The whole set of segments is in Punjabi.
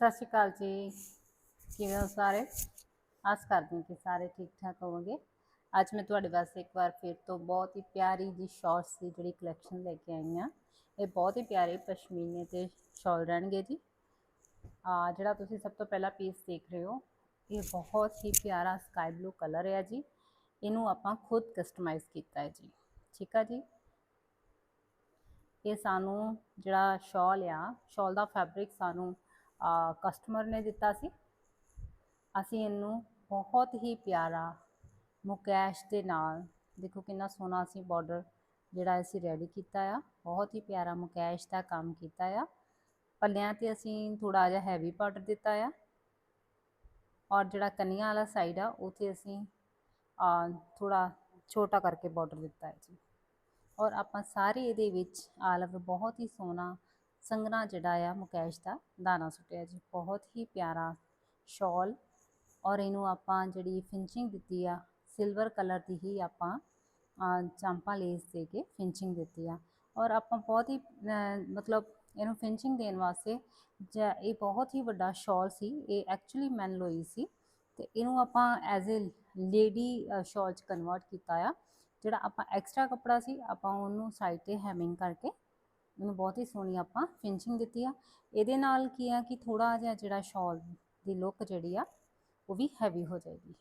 ਸਤਿ ਸ਼੍ਰੀ ਅਕਾਲ ਜੀ। ਕਿਵੇਂ ਹੋ ਸਾਰੇ? ਆਸ ਕਰਦੀ ਹਾਂ ਕਿ ਸਾਰੇ ਠੀਕ ਠਾਕ ਹੋਵੋਗੇ। ਅੱਜ ਮੈਂ ਤੁਹਾਡੇ ਵਾਸਤੇ ਇੱਕ ਵਾਰ ਫਿਰ ਤੋਂ ਬਹੁਤ ਹੀ ਪਿਆਰੀ ਜੀ ਸ਼ਾਰਟਸ ਦੀ ਜਿਹੜੀ ਕਲੈਕਸ਼ਨ ਲੈ ਕੇ ਆਈ ਹਾਂ। ਇਹ ਬਹੁਤ ਹੀ ਪਿਆਰੇ ਪਸ਼ਮੀਨੇ ਤੇ ਸ਼ਾਲ ਰਹਿਣਗੇ ਜੀ। ਆ, ਜਿਹੜਾ ਤੁਸੀਂ ਸਭ ਤੋਂ ਪਹਿਲਾ ਪੀਸ ਦੇਖ ਰਹੇ ਹੋ, ਇਹ ਬਹੁਤ ਹੀ ਪਿਆਰਾ ਸਕਾਈ ਬਲੂ ਕਲਰ ਹੈ ਜੀ। ਇਹਨੂੰ ਆਪਾਂ ਖੁਦ ਕਸਟਮਾਈਜ਼ ਕੀਤਾ ਹੈ ਜੀ। ਠੀਕ ਆ ਜੀ? ਇਹ ਸਾਨੂੰ ਜਿਹੜਾ ਸ਼ਾਲ ਆ ਸ਼ਾਲ ਦਾ ਫੈਬਰਿਕ ਸਾਨੂੰ ਕਸਟਮਰ ਨੇ ਦਿੱਤਾ ਸੀ। ਅਸੀਂ ਇਹਨੂੰ ਬਹੁਤ ਹੀ ਪਿਆਰਾ ਮੁਕੈਸ਼ ਦੇ ਨਾਲ, ਦੇਖੋ ਕਿੰਨਾ ਸੋਹਣਾ ਅਸੀਂ ਬਾਰਡਰ ਜਿਹੜਾ ਅਸੀਂ ਰੈਡੀ ਕੀਤਾ ਆ। ਬਹੁਤ ਹੀ ਪਿਆਰਾ ਮੁਕੈਸ਼ ਦਾ ਕੰਮ ਕੀਤਾ ਆ। ਪੱਲਿਆਂ ਤੇ ਅਸੀਂ ਥੋੜਾ ਜਿਹਾ ਹੈਵੀ ਬਾਰਡਰ ਦਿੱਤਾ ਆ। ਔਰ ਜਿਹੜਾ ਕੰਨੀਆਂ ਵਾਲਾ ਸਾਈਡ ਆ, ਉਥੇ ਅਸੀਂ ਥੋੜਾ ਛੋਟਾ ਕਰਕੇ ਬਾਰਡਰ ਦਿੱਤਾ ਹੈ ਜੀ। ਔਰ ਆਪਾਂ ਸਾਰੇ ਇਹਦੇ ਵਿੱਚ ਆਲਵ ਬਹੁਤ ਹੀ ਸੋਹਣਾ ਸੰਘਣਾ ਜਿਹੜਾ ਆ ਮੁਕੈਸ਼ ਦਾ ਦਾਣਾ ਸੁੱਟਿਆ ਜੀ। ਬਹੁਤ ਹੀ ਪਿਆਰਾ ਸ਼ਾਲ ਔਰ ਇਹਨੂੰ ਆਪਾਂ ਜਿਹੜੀ ਫਿਨਿਸ਼ਿੰਗ ਦਿੱਤੀ ਆ ਸਿਲਵਰ ਕਲਰ ਦੀ ਹੀ ਆਪਾਂ ਚਾਂਪਾ ਲੇਸ ਦੇ ਕੇ ਫਿਨਿਸ਼ਿੰਗ ਦਿੱਤੀ ਆ। ਔਰ ਆਪਾਂ ਬਹੁਤ ਹੀ ਮਤਲਬ ਇਹਨੂੰ ਫਿਨਿਸ਼ਿੰਗ ਦੇਣ ਵਾਸਤੇ ਇਹ ਬਹੁਤ ਹੀ ਵੱਡਾ ਸ਼ਾਲ ਸੀ। ਇਹ ਐਕਚੁਅਲੀ ਮੈਨ ਲੋਈ ਸੀ ਤੇ ਇਹਨੂੰ ਆਪਾਂ ਐਜ਼ ਅ ਲੇਡੀ ਸ਼ਾਲ ਚ ਕਨਵਰਟ ਕੀਤਾ ਆ। ਜਿਹੜਾ ਆਪਾਂ ਐਕਸਟਰਾ ਕੱਪੜਾ ਸੀ, ਆਪਾਂ ਉਹਨੂੰ ਸਾਈਡ ਤੇ ਹੈਮਿੰਗ ਕਰਕੇ ਮੈਨੂੰ ਬਹੁਤ ਹੀ ਸੋਹਣੀ ਆਪਾਂ ਫਿਨਿਸ਼ਿੰਗ ਦਿੱਤੀ ਆ। ਇਹਦੇ ਨਾਲ ਕੀ ਆ ਕਿ ਥੋੜਾ ਜਿਹਾ ਜਿਹੜਾ ਸ਼ਾਲ ਦੀ ਲੁੱਕ ਜਿਹੜੀ ਆ, ਉਹ ਵੀ ਹੈਵੀ ਹੋ ਜਾਏਗੀ।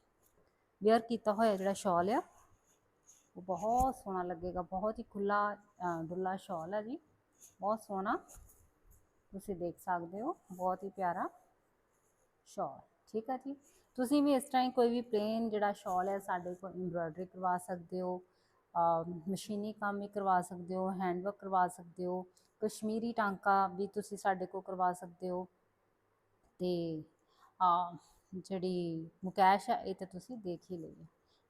ਵੇਅਰ ਕੀਤਾ ਹੋਇਆ ਜਿਹੜਾ ਸ਼ਾਲ ਆ, ਉਹ ਬਹੁਤ ਸੋਹਣਾ ਲੱਗੇਗਾ। ਬਹੁਤ ਹੀ ਖੁੱਲਾ ਡੁੱਲਾ ਸ਼ਾਲ ਆ ਜੀ। ਬਹੁਤ ਸੋਹਣਾ। ਤੁਸੀਂ ਦੇਖ ਸਕਦੇ ਹੋ, ਬਹੁਤ ਹੀ ਪਿਆਰਾ ਸ਼ਾਲ ਠੀਕ ਆ ਜੀ। ਤੁਸੀਂ ਵੀ ਇਸ ਤਰ੍ਹਾਂ ਹੀ ਕੋਈ ਵੀ ਪਲੇਨ ਜਿਹੜਾ ਸ਼ਾਲ ਹੈ ਸਾਡੇ ਕੋਲ ਐਮਬ੍ਰੋਇਡਰੀ ਕਰਵਾ ਸਕਦੇ ਹੋ। ਮਸ਼ੀਨੀ ਕੰਮ ਵੀ ਕਰਵਾ ਸਕਦੇ ਹੋ ਹੈਂਡਵਰਕ ਕਰਵਾ ਸਕਦੇ ਹੋ, ਕਸ਼ਮੀਰੀ ਟਾਂਕਾ ਵੀ ਤੁਸੀਂ ਸਾਡੇ ਕੋਲ ਕਰਵਾ ਸਕਦੇ ਹੋ। ਤੇ ਜਿਹੜੀ ਮੁਕੈਸ਼ ਆ, ਇਹ ਤਾਂ ਤੁਸੀਂ ਦੇਖ ਹੀ ਲਈ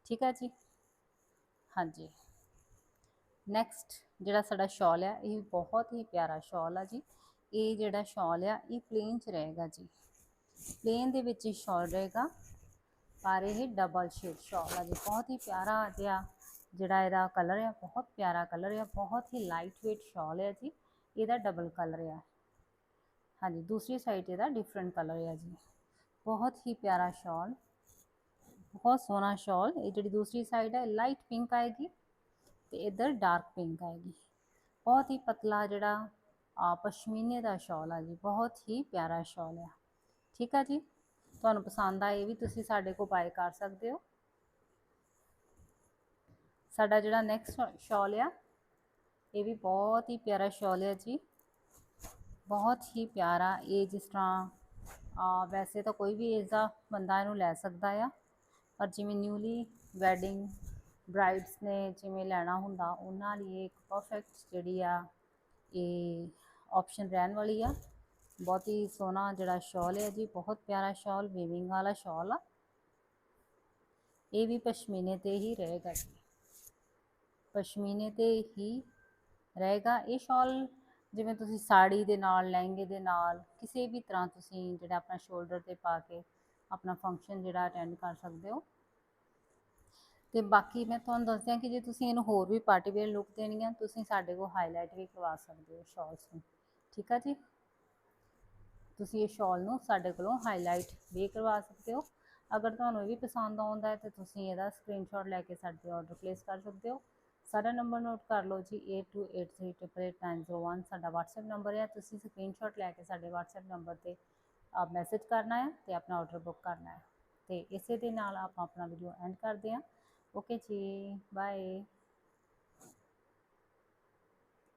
ਠੀਕ ਹੈ ਜੀ? ਹਾਂਜੀ। ਨੈਕਸਟ ਜਿਹੜਾ ਸਾਡਾ ਸ਼ਾਲ ਆ, ਇਹ ਬਹੁਤ ਹੀ ਪਿਆਰਾ ਸ਼ਾਲ ਆ ਜੀ। ਇਹ ਜਿਹੜਾ ਸ਼ਾਲ ਆ, ਇਹ ਪਲੇਨ ਚ ਰਹੇਗਾ ਜੀ। ਪਲੇਨ ਦੇ ਵਿੱਚ ਹੀ ਸ਼ਾਲ ਰਹੇਗਾ। ਪਰ ਇਹ ਡਬਲ ਸ਼ੇਡ ਸ਼ਾਲ ਆ ਜੀ। ਬਹੁਤ ਹੀ ਪਿਆਰਾ ਜਿਹਾ ਜਿਹੜਾ ਇਹਦਾ ਕਲਰ ਆ, ਬਹੁਤ ਪਿਆਰਾ ਕਲਰ ਆ, ਬਹੁਤ ਹੀ ਲਾਈਟ weight ਸ਼ਾਲ ਹੈ ਜੀ। ਇਹਦਾ ਡਬਲ ਕਲਰ ਆ। ਹਾਂਜੀ, ਦੂਸਰੀ ਸਾਈਡ ਇਹਦਾ ਡਿਫਰੈਂਟ ਕਲਰ ਆ ਜੀ। ਬਹੁਤ ਹੀ ਪਿਆਰਾ ਸ਼ਾਲ ਬਹੁਤ ਸੋਹਣਾ ਸ਼ਾਲ ਇਹ ਜਿਹੜੀ ਦੂਸਰੀ ਸਾਈਡ ਹੈ ਲਾਈਟ ਪਿੰਕ ਆਏਗੀ ਤੇ ਇਧਰ ਡਾਰਕ ਪਿੰਕ ਆਏਗੀ। ਬਹੁਤ ਹੀ ਪਤਲਾ ਜਿਹੜਾ, ਆ ਪਸ਼ਮੀਨੇ ਦਾ ਸ਼ਾਲ ਆ ਜੀ, ਬਹੁਤ ਹੀ ਪਿਆਰਾ ਸ਼ਾਲ ਆ। ਠੀਕ ਆ ਜੀ? ਤੁਹਾਨੂੰ ਪਸੰਦ ਆਏ ਵੀ ਤੁਸੀਂ ਸਾਡੇ ਕੋਲ ਬਾਏ ਕਰ ਸਕਦੇ ਹੋ। ਸਾਡਾ ਜਿਹੜਾ ਨੈਕਸਟ ਸ਼ਾਲ ਆ, ਇਹ ਵੀ ਬਹੁਤ ਹੀ ਪਿਆਰਾ ਸ਼ਾਲ ਆ ਜੀ। ਬਹੁਤ ਹੀ ਪਿਆਰਾ, ਇਹ ਜਿਸ ਤਰ੍ਹਾਂ ਵੈਸੇ ਤਾਂ ਕੋਈ ਵੀ ਏਜ ਦਾ ਬੰਦਾ ਇਹਨੂੰ ਲੈ ਸਕਦਾ ਆ, ਪਰ ਜਿਵੇਂ ਨਿਊਲੀ ਵੈਡਿੰਗ ਬ੍ਰਾਈਡਸ ਨੇ ਜਿਵੇਂ ਲੈਣਾ ਹੁੰਦਾ, ਉਹਨਾਂ ਲਈ ਇੱਕ ਪਰਫੈਕਟ ਜਿਹੜੀ ਆ, ਇਹ ਆਪਸ਼ਨ ਰਹਿਣ ਵਾਲੀ ਆ। ਬਹੁਤ ਹੀ ਸੋਹਣਾ ਜਿਹੜਾ ਸ਼ਾਲ ਹੈ ਜੀ, ਬਹੁਤ ਪਿਆਰਾ ਸ਼ਾਲ ਵੀਵਿੰਗ ਵਾਲਾ ਸ਼ਾਲ ਆ। ਇਹ ਵੀ ਪਸ਼ਮੀਨੇ ਤੇ ਹੀ ਰਹੇਗਾ ਜੀ। ਪਸ਼ਮੀਨੇ ਤੇ ਹੀ ਰਹੇਗਾ। ਇਹ ਸ਼ਾਲ ਜਿਵੇਂ ਤੁਸੀਂ ਸਾੜੀ ਦੇ ਨਾਲ, ਲਹਿੰਗੇ ਦੇ ਨਾਲ, ਕਿਸੇ ਵੀ ਤਰ੍ਹਾਂ ਤੁਸੀਂ ਜਿਹੜਾ ਆਪਣਾ ਸ਼ੋਲਡਰ ਤੇ ਪਾ ਕੇ ਆਪਣਾ ਫੰਕਸ਼ਨ ਜਿਹੜਾ ਅਟੈਂਡ ਕਰ ਸਕਦੇ ਹੋ। ਤੇ ਬਾਕੀ ਮੈਂ ਤੁਹਾਨੂੰ ਦੱਸਦਿਆਂ ਕਿ ਜੇ ਤੁਸੀਂ ਇਹਨੂੰ ਹੋਰ ਵੀ ਪਾਰਟੀ ਵੇਅਰ ਲੁੱਕ ਦੇਣੀ ਆ, ਤੁਸੀਂ ਸਾਡੇ ਕੋਲ ਹਾਈਲਾਈਟ ਵੀ ਕਰਵਾ ਸਕਦੇ ਹੋ ਸ਼ਾਲਸ ਨੂੰ। ਠੀਕ ਆ ਜੀ? ਤੁਸੀਂ ਇਹ ਸ਼ਾਲ ਨੂੰ ਸਾਡੇ ਕੋਲੋਂ ਹਾਈਲਾਈਟ ਵੀ ਕਰਵਾ ਸਕਦੇ ਹੋ। ਅਗਰ ਤੁਹਾਨੂੰ ਇਹ ਵੀ ਪਸੰਦ ਆਉਂਦਾ ਹੈ ਤੇ ਤੁਸੀਂ ਇਹਦਾ ਸਕਰੀਨਸ਼ਾਟ ਲੈ ਕੇ ਸਾਡੇ ਆਰਡਰ ਪਲੇਸ ਕਰ ਸਕਦੇ ਹੋ। ਸਾਡਾ ਨੰਬਰ ਨੋਟ ਕਰ ਲਓ ਜੀ 8283888901 ਸਾਡਾ WhatsApp ਨੰਬਰ ਹੈ ਤੁਸੀਂ ਸਕਰੀਨਸ਼ਾਟ ਲੈ ਕੇ ਸਾਡੇ WhatsApp ਨੰਬਰ ਤੇ ਮੈਸੇਜ ਕਰਨਾ ਹੈ ਤੇ ਆਪਣਾ ਆਰਡਰ ਬੁੱਕ ਕਰਨਾ ਹੈ ਤੇ ਇਸੇ ਦੇ ਨਾਲ ਆਪਾਂ ਆਪਣਾ ਵੀਡੀਓ ਐਂਡ ਕਰਦੇ ਹਾਂ ਓਕੇ ਜੀ ਬਾਏ